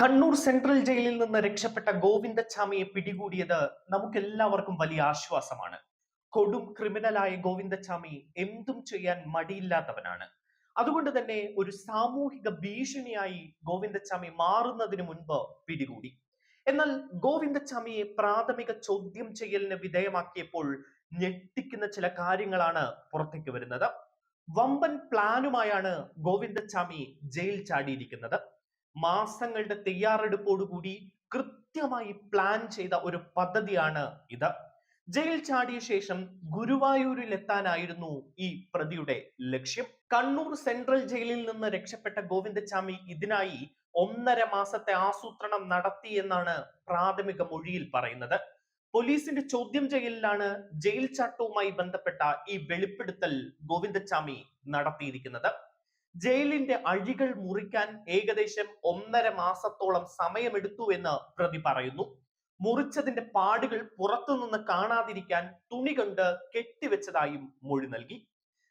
Kannur central ജയിലിൽ നിന്ന് രക്ഷപ്പെട്ട ഗോവിന്ദച്ചാമിയെ പിടികൂടിയത് നമുക്കെല്ലാവർക്കും വലിയ ആശ്വാസമാണ്. കൊടും ക്രിമിനലായ ഗോവിന്ദച്ചാമി എന്തും ചെയ്യാൻ മടിയില്ലാത്തവനാണ്. അതുകൊണ്ട് തന്നെ ഒരു സാമൂഹിക ഭീഷണിയായി ഗോവിന്ദച്ചാമി മാറുന്നതിന് മുൻപ് പിടികൂടി. എന്നാൽ ഗോവിന്ദച്ചാമിയെ പ്രാഥമിക ചോദ്യം ചെയ്യലിന് വിധേയമാക്കിയപ്പോൾ ഞെട്ടിക്കുന്ന ചില കാര്യങ്ങളാണ് പുറത്തേക്ക് വരുന്നത്. വമ്പൻ പ്ലാനുമായാണ് ഗോവിന്ദച്ചാമി ജയിൽ ചാടിയിരിക്കുന്നത്. മാസങ്ങളുടെ തയ്യാറെടുപ്പോടുകൂടി കൃത്യമായി പ്ലാൻ ചെയ്ത ഒരു പദ്ധതിയാണ് ഇത്. ജയിൽ ചാടിയ ശേഷം ഗുരുവായൂരിൽ എത്താനായിരുന്നു ഈ പ്രതിയുടെ ലക്ഷ്യം. കണ്ണൂർ സെൻട്രൽ ജയിലിൽ നിന്ന് രക്ഷപ്പെട്ട ഗോവിന്ദച്ചാമി ഇതിനായി ഒന്നര മാസത്തെ ആസൂത്രണം നടത്തി എന്നാണ് പ്രാഥമിക മൊഴിയിൽ പറയുന്നത്. പോലീസിന്റെ ചോദ്യം ചെയ്യലിലാണ് ജയിൽ ചാട്ടവുമായി ബന്ധപ്പെട്ട ഈ വെളിപ്പെടുത്തൽ ഗോവിന്ദച്ചാമി നടത്തിയിരിക്കുന്നത്. ജയിലിന്റെ അഴികൾ മുറിക്കാൻ ഏകദേശം ഒന്നര മാസത്തോളം സമയമെടുത്തു എന്ന് പ്രതി പറയുന്നു. മുറിച്ചതിന്റെ പാടുകൾ പുറത്തുനിന്ന് കാണാതിരിക്കാൻ തുണി കൊണ്ട് കെട്ടിവെച്ചതായും മൊഴി നൽകി.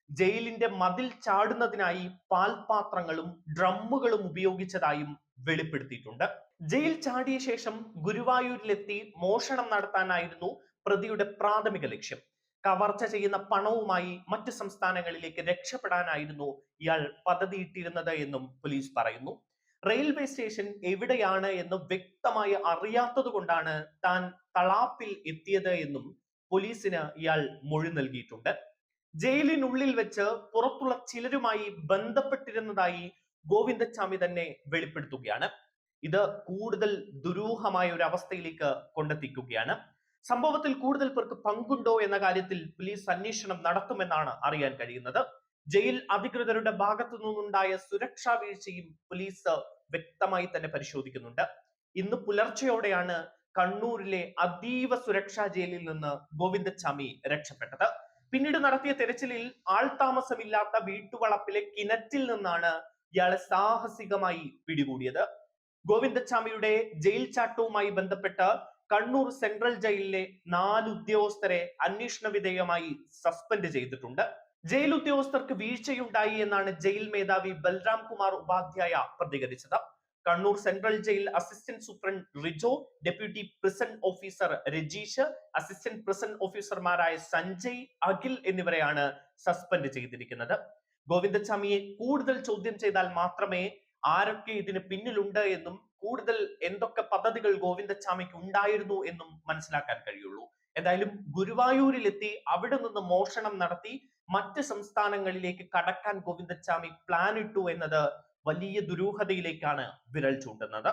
ജയിലിന്റെ മതിൽ ചാടുന്നതിനായി പാൽപാത്രങ്ങളും ഡ്രമ്മുകളും ഉപയോഗിച്ചതായും വെളിപ്പെടുത്തിയിട്ടുണ്ട്. ജയിൽ ചാടിയ ശേഷം ഗുരുവായൂരിലെത്തി മോഷണം നടത്താനായിരുന്നു പ്രതിയുടെ പ്രാഥമിക ലക്ഷ്യം. കവർച്ച ചെയ്യുന്ന പണവുമായി മറ്റ് സംസ്ഥാനങ്ങളിലേക്ക് രക്ഷപ്പെടാനായിരുന്നു ഇയാൾ പദ്ധതിയിട്ടിരുന്നത് എന്നും പോലീസ് പറയുന്നു. റെയിൽവേ സ്റ്റേഷൻ എവിടെയാണ് എന്ന് വ്യക്തമായി അറിയാത്തത് കൊണ്ടാണ് താൻ തളാപ്പിൽ എത്തിയത് എന്നും പോലീസിന് ഇയാൾ മൊഴി നൽകിയിട്ടുണ്ട്. ജയിലിനുള്ളിൽ വെച്ച് പുറത്തുള്ള ചിലരുമായി ബന്ധപ്പെട്ടിരുന്നതായി ഗോവിന്ദച്ചാമി തന്നെ വെളിപ്പെടുത്തുകയാണ്. ഇത് കൂടുതൽ ദുരൂഹമായ ഒരു അവസ്ഥയിലേക്ക് കൊണ്ടെത്തിക്കുകയാണ്. സംഭവത്തിൽ കൂടുതൽ പേർക്ക് പങ്കുണ്ടോ എന്ന കാര്യത്തിൽ പോലീസ് അന്വേഷണം നടത്തുമെന്നാണ് അറിയാൻ കഴിയുന്നത്. ജയിൽ അധികൃതരുടെ ഭാഗത്തു നിന്നുണ്ടായ സുരക്ഷാ വീഴ്ചയും പോലീസ് വ്യക്തമായി തന്നെ പരിശോധിക്കുന്നുണ്ട്. ഇന്ന് പുലർച്ചെയോടെയാണ് കണ്ണൂരിലെ അതീവ സുരക്ഷാ ജയിലിൽ നിന്ന് ഗോവിന്ദച്ചാമി രക്ഷപ്പെട്ടത്. പിന്നീട് നടത്തിയ തെരച്ചിലിൽ ആൾതാമസമില്ലാത്ത വീട്ടുവളപ്പിലെ കിണറ്റിൽ നിന്നാണ് ഇയാളെ സാഹസികമായി പിടികൂടിയത്. ഗോവിന്ദച്ചാമിയുടെ ജയിൽ ചാട്ടവുമായി ബന്ധപ്പെട്ട് കണ്ണൂർ സെൻട്രൽ ജയിലിലെ നാല് ഉദ്യോഗസ്ഥരെ അന്വേഷണ വിധേയമായി സസ്പെൻഡ് ചെയ്തിട്ടുണ്ട്. ജയിൽ ഉദ്യോഗസ്ഥർക്ക് വീഴ്ചയുണ്ടായി എന്നാണ് ജയിൽ മേധാവി ബൽറാം കുമാർ ഉപാധ്യായ പ്രതികരിച്ചത്. Kannur central jail assistant superintendent Rijo deputy prison officer Rajeesh assistant prison ഓഫീസർമാരായ സഞ്ജയ് അഖിൽ എന്നിവരെയാണ് സസ്പെൻഡ് ചെയ്തിരിക്കുന്നത്. ഗോവിന്ദസ്വാമിയെ കൂടുതൽ ചോദ്യം ചെയ്താൽ മാത്രമേ ആരൊക്കെ ഇതിന് പിന്നിലുണ്ട് എന്നും കൂടുതൽ എന്തൊക്കെ പദ്ധതികൾ ഗോവിന്ദസ്വാമിക്ക് ഉണ്ടായിരുന്നു എന്നും മനസ്സിലാക്കാൻ കഴിയുള്ളൂ. എന്തായാലും ഗുരുവായൂരിലെത്തി അവിടെ നിന്ന് മോഷണം നടത്തി മറ്റ് സംസ്ഥാനങ്ങളിലേക്ക് കടക്കാൻ ഗോവിന്ദസ്വാമി പ്ലാൻ ഇട്ടു എന്നത് വലിയ ദുരൂഹതയിലേക്കാണ് വിരൽ ചൂണ്ടുന്നത്.